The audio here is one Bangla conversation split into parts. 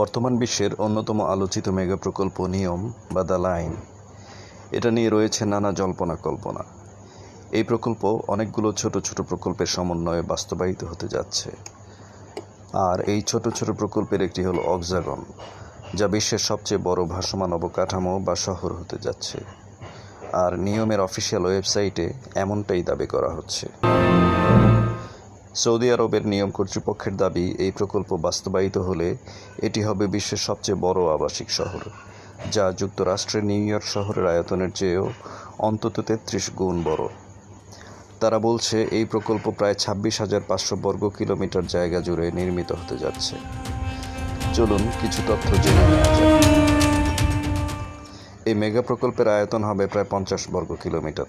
বর্তমান বিশ্বের অন্যতম আলোচিত মেগা প্রকল্প নিয়ম বা দ্য লাইন। এটা নিয়ে রয়েছে নানা জল্পনা কল্পনা। এই প্রকল্প অনেকগুলো ছোট ছোট প্রকল্পের সমন্বয়ে বাস্তবায়িত হতে যাচ্ছে। আর এই ছোট ছোট প্রকল্পের একটি হলো অক্সাগন যা বিশ্বের সবচেয়ে বড় ভাসমান অবকাঠামো বা শহর হতে যাচ্ছে। আর নিয়মের অফিসিয়াল ওয়েবসাইটে এমনটাই দাবি করা হচ্ছে। সৌদি আরবের নিয়ম কর্তৃপক্ষের দাবি, এই প্রকল্প বাস্তবায়িত হলে এটি হবে বিশ্বের সবচেয়ে বড় আবাসিক শহর, যা যুক্তরাষ্ট্রের নিউ ইয়র্ক শহরের আয়তনের চেয়েও অন্তত তেত্রিশ গুণ বড়। তারা বলছে, এই প্রকল্প প্রায় ছাব্বিশ হাজার পাঁচশো বর্গ কিলোমিটার জায়গা জুড়ে নির্মিত হতে যাচ্ছে। চলুন কিছু তথ্য জেনে এই মেগা প্রকল্পের আয়তন হবে প্রায় পঞ্চাশ বর্গ কিলোমিটার।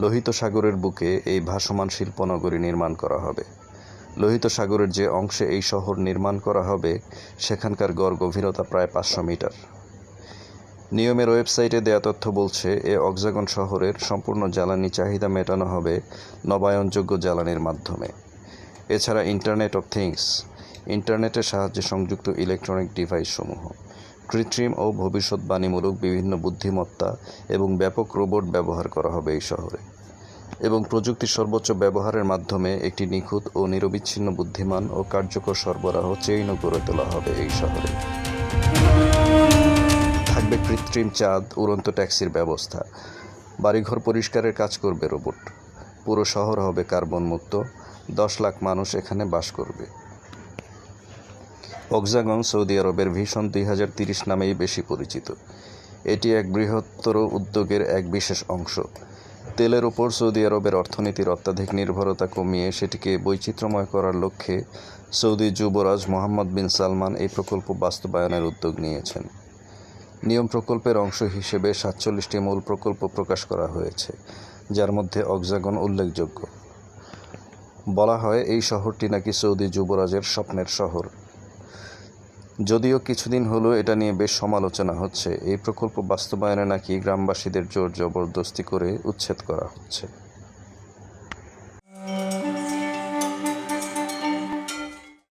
লোহিত সাগরের বুকে এই ভাসমান শিল্পনগরী নির্মাণ করা হবে। লোহিত সাগরের যে অংশে এই শহর নির্মাণ করা হবে, সেখানকার গড় গভীরতা প্রায় পাঁচশো মিটার। নিয়মের ওয়েবসাইটে দেয়া তথ্য বলছে, এ অক্সাগন শহরের সম্পূর্ণ জ্বালানি চাহিদা মেটানো হবে নবায়নযোগ্য জ্বালানির মাধ্যমে। এছাড়া ইন্টারনেট অফ থিংস ইন্টারনেটের সাহায্যে সংযুক্ত ইলেকট্রনিক ডিভাইসসমূহ কৃত্রিম ও ভবিষ্যৎবাণীমূলক বিভিন্ন বুদ্ধিমত্তা এবং ব্যাপক রোবট ব্যবহার করা হবে এই শহরে। এবং প্রযুক্তির সর্বোচ্চ ব্যবহারের মাধ্যমে একটি নিখুঁত ও নিরবিচ্ছিন্ন বুদ্ধিমান ও কার্যকর সরবরাহ চেইনও গড়ে তোলা হবে এই শহরে। থাকবে কৃত্রিম চাঁদ, উড়ন্ত ট্যাক্সির ব্যবস্থা। বাড়িঘর পরিষ্কারের কাজ করবে রোবট। পুরো শহর হবে কার্বন মুক্ত দশ লাখ মানুষ এখানে বাস করবে। অক্সাগন সৌদি আরবের ভীষণ দুই নামেই বেশি পরিচিত। এটি এক বৃহত্তর উদ্যোগের এক বিশেষ অংশ। তেলের ওপর সৌদি আরবের অর্থনীতির অত্যাধিক নির্ভরতা কমিয়ে সেটিকে বৈচিত্র্যময় করার লক্ষ্যে সৌদি যুবরাজ মোহাম্মদ বিন সালমান এই প্রকল্প বাস্তবায়নের উদ্যোগ নিয়েছেন। নিয়ম প্রকল্পের অংশ হিসেবে সাতচল্লিশটি মূল প্রকল্প প্রকাশ করা হয়েছে, যার মধ্যে অক্সাগন উল্লেখযোগ্য। বলা হয় এই শহরটি নাকি সৌদি যুবরাজের স্বপ্নের শহর। যদিও কিছুদিন হলো এটা নিয়ে বেশ সমালোচনা হচ্ছে। এই প্রকল্প বাস্তবায়নে নাকি গ্রামবাসীদের জোর জবরদস্তি করে উচ্ছেদ করা হচ্ছে।